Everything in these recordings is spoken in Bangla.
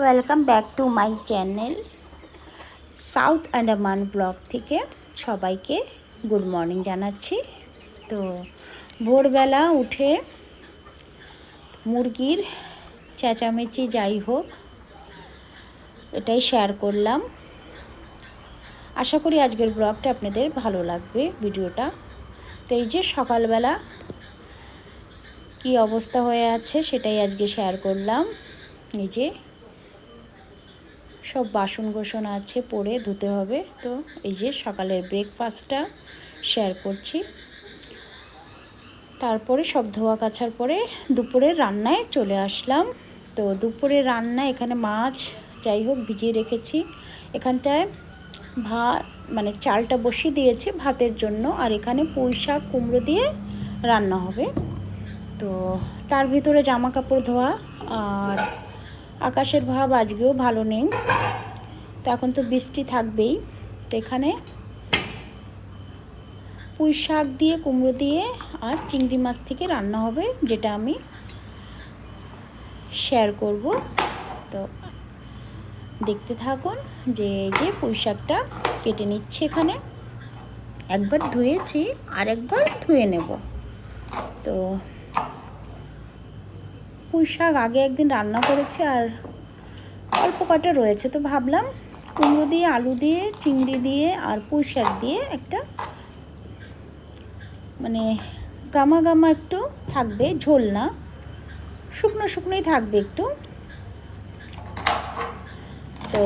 Welcome back to my channel south Andaman blog থেকে সবাইকে গুড মর্নিং জানাচ্ছি। তো ভোরবেলা উঠে মুরগির চেঁচামেচি যাই হোক, এটাই শেয়ার করলাম। আশা করি আজকের ব্লগটা আপনাদের ভালো লাগবে ভিডিওটা। তো এই যে সকালবেলা কি অবস্থা হয়ে আছে সেটাই আজকে শেয়ার করলাম। যে সব বাসন গোসন আছে, পরে ধুতে হবে। তো এই যে সকালের ব্রেকফাস্টটা শেয়ার করছি। তারপরে সব ধোয়া কাছার পরে দুপুরের রান্নায় চলে আসলাম। তো দুপুরের রান্না এখানে মাছ, যাই হোক ভিজিয়ে রেখেছি। এখানটায় ভাত মানে চালটা বসিয়ে দিয়েছে ভাতের জন্য। আর এখানে পুঁই শাক, কুমড়ো দিয়ে রান্না হবে। তো তার ভিতরে জামা কাপড় ধোয়া আর আকাশের ভাব আজকেও ভালো নেই। তো এখন তো বৃষ্টি থাকবেই। তো এখানে পুঁই শাক দিয়ে, কুমড়ো দিয়ে আর চিংড়ি মাছ থেকে রান্না হবে, যেটা আমি শেয়ার করব। তো দেখতে থাকুন যে যে পুঁই শাকটা কেটে নিচ্ছে এখানে। একবার ধুয়েছি আর একবার ধুয়ে নেব। তো পুঁই শাক আগে একদিন রান্না করেছি আর অল্প কটা রয়েছে। তো ভাবলাম কুমড়ো দিয়ে, আলু দিয়ে, চিংড়ি দিয়ে আর পুঁই শাক দিয়ে একটা মানে গামা গামা একটু থাকবে, ঝোল না, শুকনো শুকনোই থাকবে একটু। তো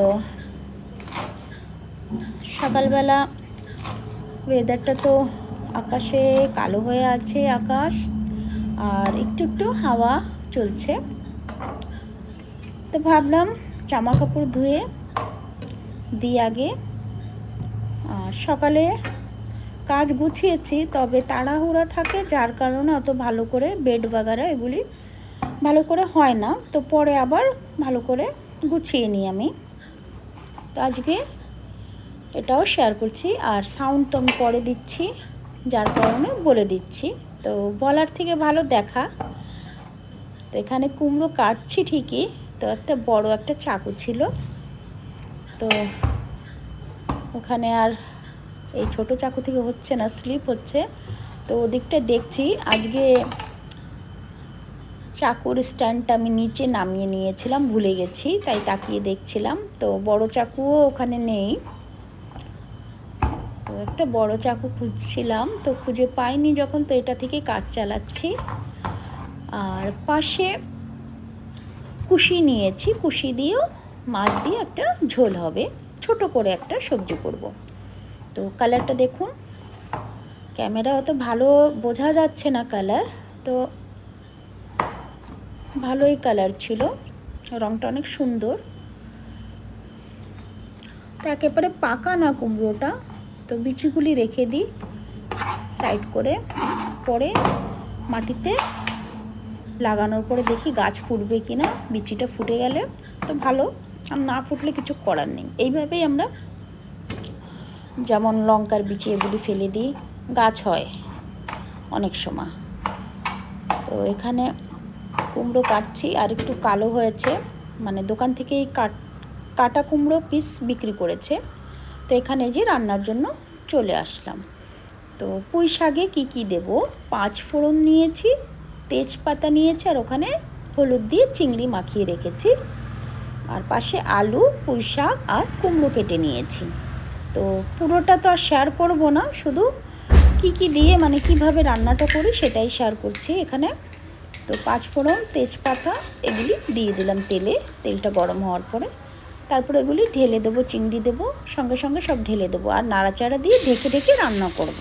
সকালবেলা ওয়েদারটা তো আকাশে কালো হয়ে আছে আকাশ, আর একটু একটু হাওয়া চলছে। তো ভাবলাম জামা কাপড় ধুয়ে দিই আগে। সকালে কাজ গুছিয়েছি, তবে তাড়াহুড়া থাকে, যার কারণে অত ভালো করে বেড বাগারা এগুলি ভালো করে হয় না। তো পরে আবার ভালো করে গুছিয়ে নিই আমি। তো আজকে এটাও শেয়ার করছি, আর সাউন্ড তো আমি পরে দিচ্ছি, যার কারণে বলে দিচ্ছি। তো বলার থেকে ভালো দেখা। তো এখানে কুমড়ো কাটছি ঠিকই, তো একটা বড় একটা চাকু ছিল। তো ওখানে আর এই ছোট চাকু থেকে হচ্ছে না, স্লিপ হচ্ছে। তো ওদিকটা দেখছি, আজকে চাকুর স্ট্যান্ডটা আমি নিচে নামিয়ে নিয়েছিলাম, ভুলে গেছি, তাই তাকিয়ে দেখছিলাম। তো বড় চাকুও ওখানে নেই। তো একটা বড় চাকু খুঁজছিলাম, তো খুঁজে পাইনি যখন, তো এটা থেকে কাজ চালাচ্ছি। আর পাশে কুশি নিয়েছি, কুশি দিয়েও মাছ দিয়ে একটা ঝোল হবে। ছোট করে একটা সবজি করব। তো কালারটা দেখুন। ক্যামেরা অত ভালো বোঝা যাচ্ছে না কালার, তো ভালোই কালার ছিল। রংটা অনেক সুন্দর। তো একেবারে পাকা না কুমড়োটা, তো বিচিগুলি রেখে দিই। সাইড করে পরে মাটিতে লাগানোর পরে দেখি গাছ ফুটবে কি না বিচিটা ফুটে গেলে, তো ভালো। আর না ফুটলে কিছু করার নেই। এইভাবেই আমরা যেমন লঙ্কার বিচি এগুলি ফেলে দিই, গাছ হয় অনেক সময়। তো এখানে কুমড়ো কাটছি, আর একটু কালো হয়েছে মানে দোকান থেকেই কাট, কাটা কুমড়ো পিস বিক্রি করেছে। তো এখানে যে রান্নার জন্য চলে আসলাম। তো পুঁই শাকে কী কী দেবো? পাঁচ ফোড়ন নিয়েছি তেজপাতা নিয়েছি আর ওখানে হলুদ দিয়ে চিংড়ি মাখিয়ে রেখেছি। আর পাশে আলু, পুঁই শাক আর কুমড়ো কেটে নিয়েছি। তো পুরোটা তো আর শেয়ার করব না, শুধু কি কি দিয়ে মানে কীভাবে রান্নাটা করি সেটাই শেয়ার করছি এখানে। তো পাঁচ ফোড়ন, তেজপাতা, এগুলি দিয়ে দিলাম তেলে, তেলটা গরম হওয়ার পরে। তারপর এগুলি ঢেলে দেবো, চিংড়ি দেবো, সঙ্গে সঙ্গে সব ঢেলে দেবো। আর নাড়াচাড়া দিয়ে ঢেকে ঢেকে রান্না করব।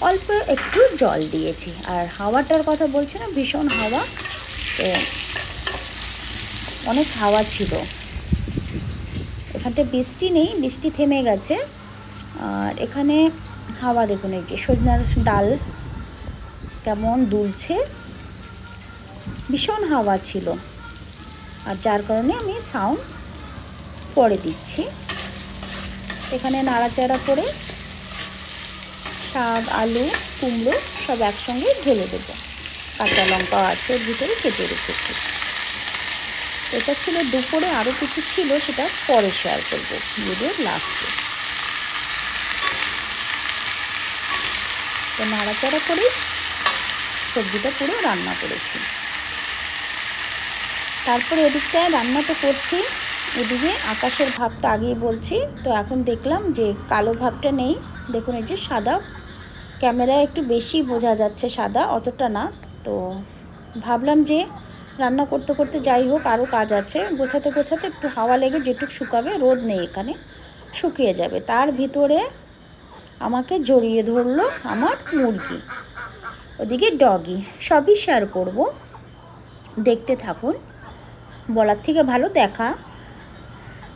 অল্প একটু জল দিয়েছি। আর হাওয়াটার কথা বলছি না, ভীষণ হাওয়া। তো অনেক হাওয়া ছিল। এখানটা বৃষ্টি নেই, বৃষ্টি থেমে গেছে। আর এখানে হাওয়া দেখুন, এই যে সজনার ডাল কেমন দুলছে। ভীষণ হাওয়া ছিল। আর যার কারণে আমি সাউন্ড পরে দিচ্ছি। এখানে নাড়াচাড়া করে শাক, আলু, কুমড়ো সব একসঙ্গে ঢেলে দেবো। কাঁচা লঙ্কা আছে ওর ভিতরে কেটে রেখেছি। এটা ছিল দুপুরে আরও কিছু ছিল, সেটা পরে শেয়ার করব ভিডিওর লাস্টে তো নাড়াচাড়া করে সবজিটা পুরো রান্না করেছি। তারপরে এদিকটায় রান্না তো করছি, এদিকে আকাশের ভাব তো আগেই বলছি, তো এখন দেখলাম যে কালো ভাবটা নেই। দেখুন এই যে সাদা ক্যামেরায় একটু বেশি বোঝা যাচ্ছে সাদা, অতটা না। তো ভাবলাম যে রান্না করতে করতে যাই হোক আরও কাজ আছে। গোছাতে গোছাতে একটু হাওয়া লেগে যেটুক শুকাবে, রোদ নেই এখানে, শুকিয়ে যাবে। তার ভিতরে আমাকে জড়িয়ে ধরলো আমার মুরগি, ওদিকে ডগি। সবই শেয়ার করব। দেখতে থাকুন। বলার থেকে ভালো দেখা।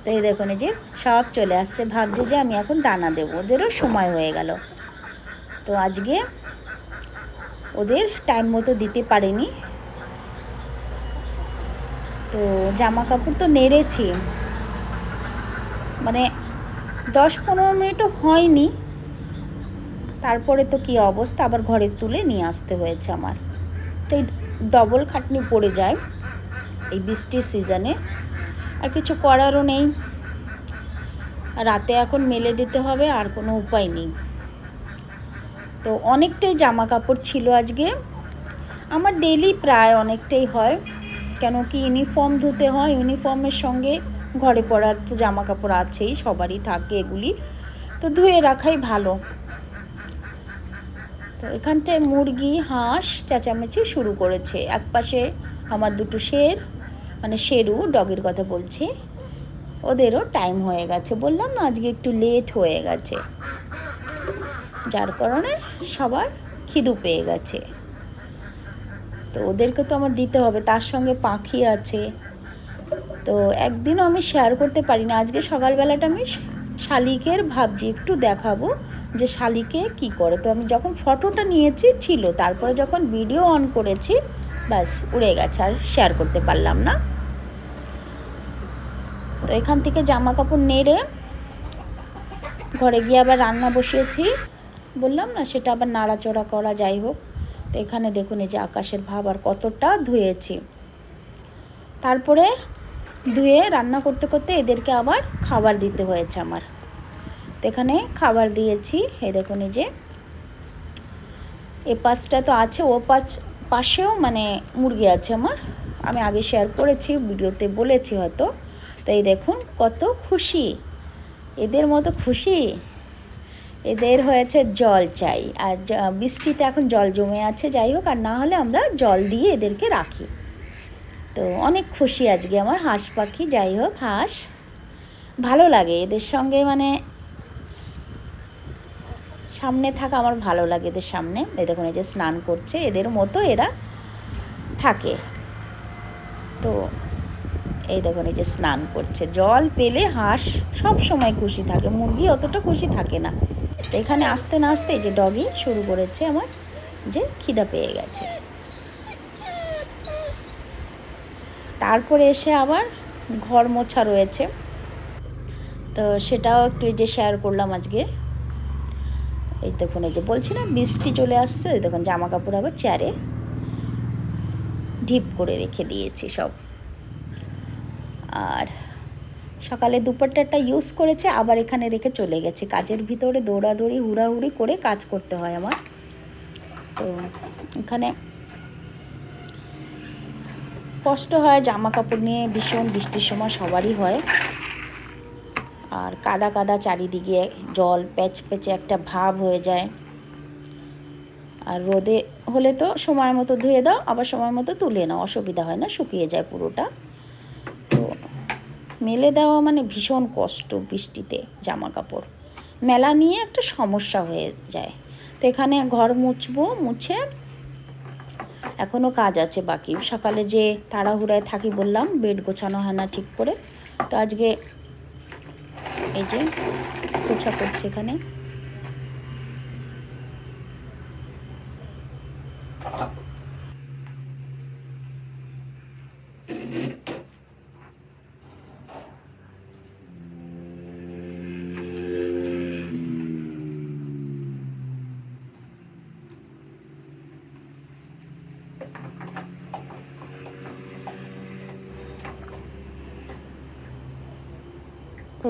তো এই দেখুন যে সব চলে আসছে। ভাবছে যে আমি এখন দানা দেবো। ওদেরও সময় হয়ে গেল। তো আজকে ওদের টাইম মতো দিতে পারেনি। তো জামা কাপড় তো নেড়েছি। মানে দশ পনেরো মিনিটও হয়নি। তারপরে তো কি অবস্থা? আবার ঘরে তুলে নিয়ে আসতে হয়েছে আমার। তো এই ডবল খাটনি পড়ে যায় এই বৃষ্টির সিজনে আর কিছু করারও নেই। রাতে এখন মেলে দিতে হবে, আর কোনো উপায় নেই। তো অনেকটাই জামা কাপড় ছিল আজকে। আমার ডেলি প্রায় অনেকটাই হয় কেন কি ইউনিফর্ম ধুতে হয় ইউনিফর্মের সঙ্গে ঘরে পরার তো জামা কাপড় আছেই, সবারই থাকে এগুলি। তো ধুয়ে রাখাই ভালো। তো এখানটায় মুরগি, হাঁস, চেঁচামেচি শুরু করেছে। এক পাশে আমার দুটো শের মানে শেরু, ডগের কথা বলছি, ওদেরও টাইম হয়ে গেছে। বললাম না, আজকে একটু লেট হয়ে গেছে। যার কারণে সবার খিদু পেয়ে গেছে। তো ওদেরকে তো আমার দিতে হবে, তার সঙ্গে পাখি আছে। তো একদিনও আমি শেয়ার করতে পারি না আজকে সকালবেলাটা আমি শালিকের ভাবছি, একটু দেখাবো যে শালিকে কি করে। তো আমি যখন ফটোটা নিয়েছি, ছিল। তারপরে যখন ভিডিও অন করেছি, ব্যাস, উড়ে গেছে, আর শেয়ার করতে পারলাম না। তো এখান থেকে জামা কাপড় নেড়ে ঘরে গিয়ে আবার রান্না বসিয়েছি। বললাম না, সেটা আবার নাড়াচড়া করা যাই হোক। তো এখানে দেখুন এই যে আকাশের ভাব আর কতটা ধুয়েছি। তারপরে ধুয়ে রান্না করতে করতে এদেরকে আবার খাবার দিতে হয়েছে আমার। তো এখানে খাবার দিয়েছি, এ দেখুন এই যে। এ পাশটা তো আছে, ও পাশ, পাশেও মানে মুরগি আছে আমার। আমি আগে শেয়ার করেছি, ভিডিওতে বলেছি হয়তো। তো এই দেখুন কত খুশি। এদের মতো খুশি। এদের হয়েছে জল চাই। আর বৃষ্টিতে এখন জল জমে আছে, যাই হোক, আর না হলে আমরা জল দিয়ে এদেরকে রাখি। তো অনেক খুশি আজকে আমার হাঁস পাখি, যাই হোক, হাঁস ভালো লাগে। এদের সঙ্গে মানে সামনে থাকা আমার ভালো লাগে এদের সামনে। এই দেখুন, এই যে স্নান করছে, এদের মতো এরা থাকে। তো এই দেখুন, এই যে স্নান করছে। জল পেলে হাঁস সব সময় খুশি থাকে, মুরগি অতটা খুশি থাকে না। তো এখানে আসতে না আসতে যে ডগি শুরু করেছে আমার যে খিদা পেয়ে গেছে। তারপরে এসে আবার ঘর মোছা রয়েছে। তো সেটাও একটু যে শেয়ার করলাম আজকে। এই দেখুন, এই যে বলছি না, বৃষ্টি চলে আসছে দেখুন জামা কাপড় আবার চেয়ারে ঢিপ করে রেখে দিয়েছি সব। আর সকালে দুপুরটাটা ইউজ করেছে, আবার এখানে রেখে চলে গেছে। কাজের ভিতরে দৌড়াদৌড়ি, হুড়াহুড়ি করে কাজ করতে হয় আমার। তো এখানে কষ্ট হয় জামা কাপড় নিয়ে ভীষণ বৃষ্টির সময় সবারই হয়। আর কাদা কাদা চারিদিকে জল প্যাচ প্যাচে একটা ভাব হয়ে যায়। আর রোদে হলে তো সময় মতো ধুয়ে দাও, আবার সময় মতো তুলে নাও, অসুবিধা হয় না, শুকিয়ে যায় পুরোটা। মেলে দেওয়া মানে ভীষণ কষ্ট বৃষ্টিতে জামা কাপড় মেলা নিয়ে একটা সমস্যা হয়ে যায়। তো এখানে ঘর মুছবো, মুছে এখনও কাজ আছে বাকি। সকালে যে তাড়াহুড়ায় থাকি বললাম, বেড গোছানো হয় না ঠিক করে। তো আজকে এই যে গোছা করছে এখানে।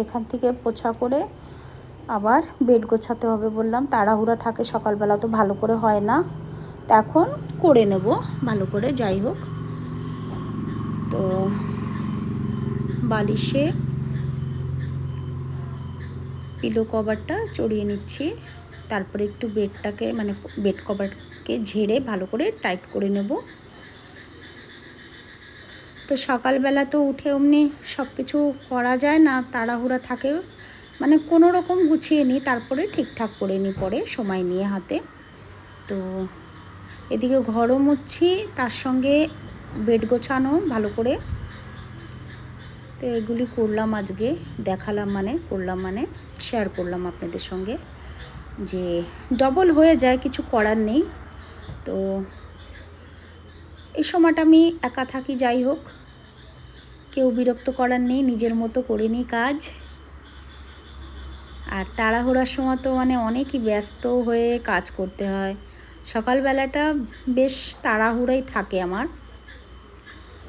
এখান থেকে পোছা করে আবার বেড গোছাতে হবে বললাম। তাড়াহুড়া থাকে সকালবেলা তো ভালো করে হয় না। তো এখন করে নেব, ভালো করে যাই হোক। তো বালিশে পিলো কভারটা চড়িয়ে নিচ্ছি। তারপরে একটু বেডটাকে মানে বেড কভারকে ঝেড়ে ভালো করে টাইট করে নেব। তো সকালবেলা তো উঠে অমনি সব কিছু করা যায় না, তাড়াহুড়া থাকে। মানে কোনো রকম গুছিয়ে নিই, তারপরে ঠিকঠাক করে নিই পরে সময় নিয়ে হাতে। তো এদিকে ঘরও মুছছি, তার সঙ্গে বেড গোছানো ভালো করে। তো এগুলি করলাম আজকে, দেখালাম মানে করলাম মানে শেয়ার করলাম আপনাদের সঙ্গে। যে ডবল হয়ে যায়, কিছু করার নেই। তো এই সময়টা আমি একা থাকি, যাই হোক। কেউ বিরক্ত করার নেই, নিজের মতো করে নিই কাজ। আর তাড়াহুড়ার সময় তো মানে অনেকই ব্যস্ত হয়ে কাজ করতে হয়। সকালবেলাটা বেশ তাড়াহুড়াই থাকে আমার।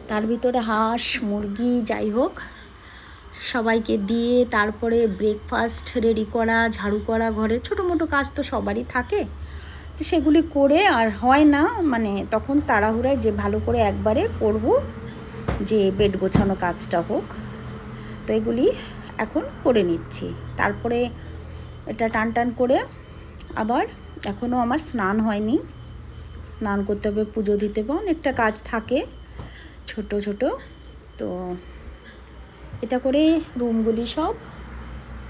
তার ভিতরে হাঁস, মুরগি, যাই হোক, সবাইকে দিয়ে তারপরে ব্রেকফাস্ট রেডি করা, ঝাড়ু করা, ঘরের ছোটো মোটো কাজ তো সবারই থাকে। তো সেগুলি করে আর হয় না মানে তখন তাড়াহুড়ায় যে ভালো করে একবারে করব, যে বেড গোছানো কাজটা হোক, তো এগুলি এখন করে নিচ্ছি। তারপরে এটা টান টান করে আবার এখনও আমার স্নান হয়নি। স্নান করতে হবে, পুজো দিতে হবে, অনেকটা কাজ থাকে, ছোট ছোট। তো এটা করে রুমগুলি সব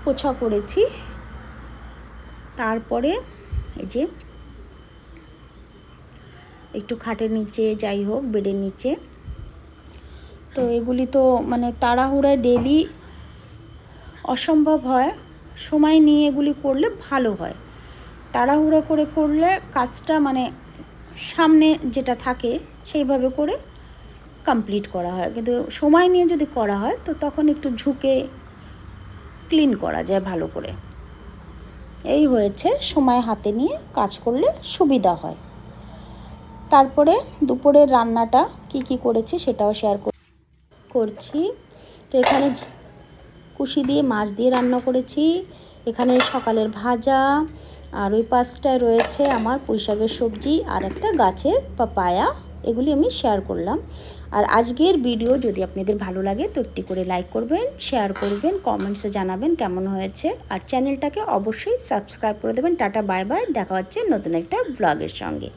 পোছা করেছি। তারপরে এই যে একটু খাটের নিচে যাই হোক বেডের নিচে। তো এগুলি তো মানে তাড়াহুড়ায় ডেলি অসম্ভব হয়। সময় নিয়ে এগুলি করলে ভালো হয়। তাড়াহুড়ো করে করলে কাজটা মানে সামনে যেটা থাকে সেইভাবে করে কমপ্লিট করা হয়। কিন্তু সময় নিয়ে যদি করা হয় তো তখন একটু ঝুঁকে ক্লিন করা যায় ভালো করে। এই হয়েছে সময় হাতে নিয়ে কাজ করলে সুবিধা হয়। তারপরে দুপুরের রান্নাটা কি কি করেছি সেটাও শেয়ার করছি। তো এখানে কুশি দিয়ে মাছ দিয়ে রান্না করেছি। এখানে সকালের ভাজা, আর ওই পাশটায় রয়েছে আমার পুঁইশাকের সবজি আর একটা গাছের পাপায়া। এগুলি আমি শেয়ার করলাম। আর আজকের ভিডিও যদি আপনাদের ভালো লাগে তো একটি করে লাইক করবেন শেয়ার করবেন কমেন্টসে জানাবেন কেমন হয়েছে। আর চ্যানেলটাকে অবশ্যই সাবস্ক্রাইব করে দেবেন। টাটা বাই বাই দেখা হচ্ছে নতুন একটা ব্লগের সঙ্গে।